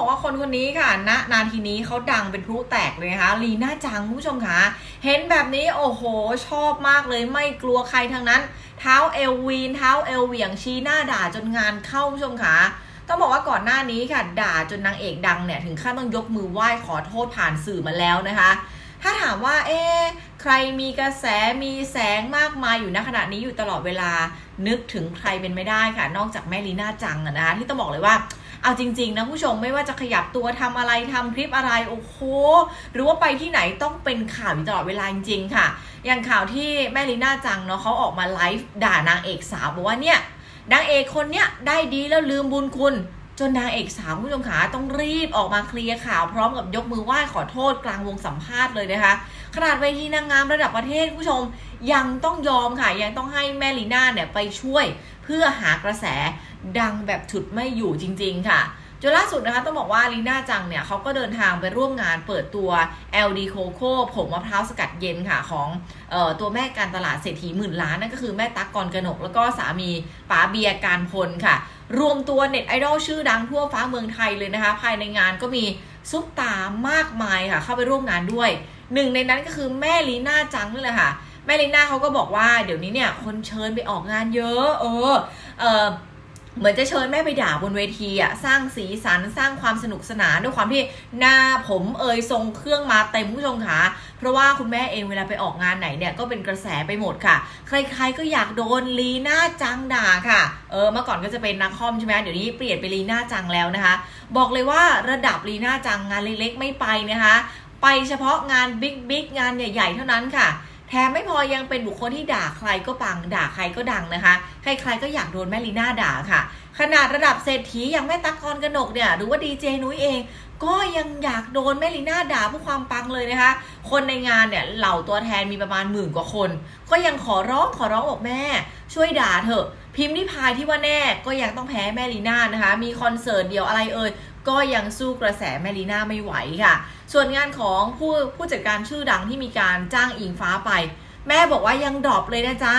บอกว่าคนคนนี้ค่ะ ณ นาทีนี้เขาดังเป็นพลุแตกเลยนะคะลีน่าจังคุณผู้ชมคะเห็นแบบนี้โอ้โห ชอบมากเลยไม่กลัวใครทั้งนั้น เท้าเอลวีน เท้าเอลเหวี่ยงชี้หน้าด่าจนงานเข้าคุณผู้ชมคะต้องบอกว่าก่อนหน้านี้ค่ะ ด่าจนนางเอกดังเนี่ยถึงขั้นต้องยกมือไหว้ขอโทษผ่านสื่อมาแล้วนะคะ ถ้าถามว่าเอ๊ะใครมีกระแสมีแสงมากมายอยู่ณขณะนี้อยู่ตลอดเวลานึกถึงใครเป็นไม่ได้ค่ะ นอกจากแม่ลีน่าจังนะคะที่ต้องบอกเลยว่า เอาจริง ๆ นะผู้ชมไม่ว่าจะขยับตัวทำอะไรทำคลิปอะไรโอ้โหหรือว่าไปที่ไหนต้องเป็นข่าวอยู่ตลอดเวลาจริงๆค่ะ อย่างข่าวที่แม่ลีน่าจังเนาะเขาออกมาไลฟ์ด่านางเอกสาวบอกว่าเนี่ยนางเอกคนเนี้ยได้ดีแล้วลืมบุญคุณจนนางเอกสาวผู้ชมขาต้องรีบออกมาเคลียร์ข่าวพร้อมกับยกมือไหว้ขอโทษกลางวงสัมภาษณ์เลยนะคะขนาดเวทีนางงามระดับประเทศผู้ชม ยังต้องยอมค่ะ ยังต้องให้แม่ลีน่าเนี่ยไปช่วยเพื่อหากระแสดังแบบฉุดไม่อยู่จริง ๆ ค่ะจนล่าสุดนะคะต้องบอกว่าลีน่าจังเนี่ยเขาก็เดินทางไปร่วมงานเปิดตัว LD Coco ผงมะพร้าวสกัดเย็นค่ะของออตัวแม่การตลาดเศรษฐีหมื่นล้านนั่นก็คือแม่ตั๊กกรกนก แล้วก็สามีป๋าเบียร์การพลค่ะ รวมตัวเน็ตไอดอลชื่อดังทั่วฟ้าเมืองไทยเลยนะคะ ภายในงานก็มีซุปตามากมายค่ะ เข้าไปร่วมงานด้วย หนึ่งในนั้นก็คือแม่ลีน่าจังนี่แหละค่ะ ม่ลีน่าเขาก็บอกว่าเดี๋ยวนี้เนี่ยคนเชิญไปออกงานเยอะ เออเออเหมือนจะเชิญแม่ไปด่าบนเวทีอะสร้างสีสันสร้างความสนุกสนานด้วยความที่หน้าผมเอยทรงเครื่องมาเต็มผู้ชมค่ะเพราะว่าคุณแม่เองเวลาไปออกงานไหนเนี่ยก็เป็นกระแสไปหมดค่ะ ใครๆก็อยากโดนลีน่าจังด่าค่ะเออเมื่อก่อนก็จะเป็นนักคอมใช่ไหมเดี๋ยวนี้เปลี่ยนไปลีน่าจังแล้วนะคะ บอกเลยว่าระดับลีน่าจังงานเล็กๆไม่ไปนะคะ ไปเฉพาะงานบิ๊กบิ๊กงานใหญ่ๆเท่านั้นค่ะ แถมไม่พอยังเป็นบุคคลที่ด่าใครก็ปังด่าใครก็ดังนะคะ ใครๆก็อยากโดนแม่ลีน่าด่าค่ะ ขนาดระดับเศรษฐีอย่างแม่ตั๊กกรกนกเนี่ยหรือว่าดีเจนุ้ยเอง ก็ยังอยากโดนแม่ลีน่าด่าเพื่อความปังเลยนะคะ คนในงานเนี่ยเหล่าตัวแทนมีประมาณหมื่นกว่าคน ก็ยังขอร้องขอร้องบอกแม่ ช่วยด่าเถอะ พิมพ์นิพายที่ว่าแน่ก็ยังต้องแพ้แม่ลีน่านะคะ มีคอนเสิร์ตเดียวอะไรเอ่ยก็ยังสู้กระแสแม่ลีน่าไม่ไหวค่ะ ส่วนงานของผู้ผู้จัดการชื่อดังที่มีการจ้างอิงฟ้าไป แม่บอกว่ายังดรอปเลยนะจ๊ะ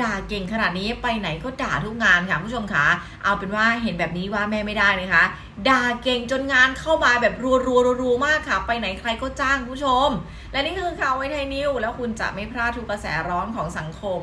ด่าเก่งขนาดนี้ไปไหนก็ด่าทุกงานค่ะผู้ชมคะเอาเป็นว่าเห็นแบบนี้ว่าแม่ไม่ได้นะคะ ด่าเก่งจนงานเข้ามาแบบรัวรัวรัวๆมากค่ะ ไปไหนใครก็จ้างผู้ชม และนี่คือข่าวไวไทยนิวแล้วคุณจะไม่พลาดทุกกระแสร้อนของสังคม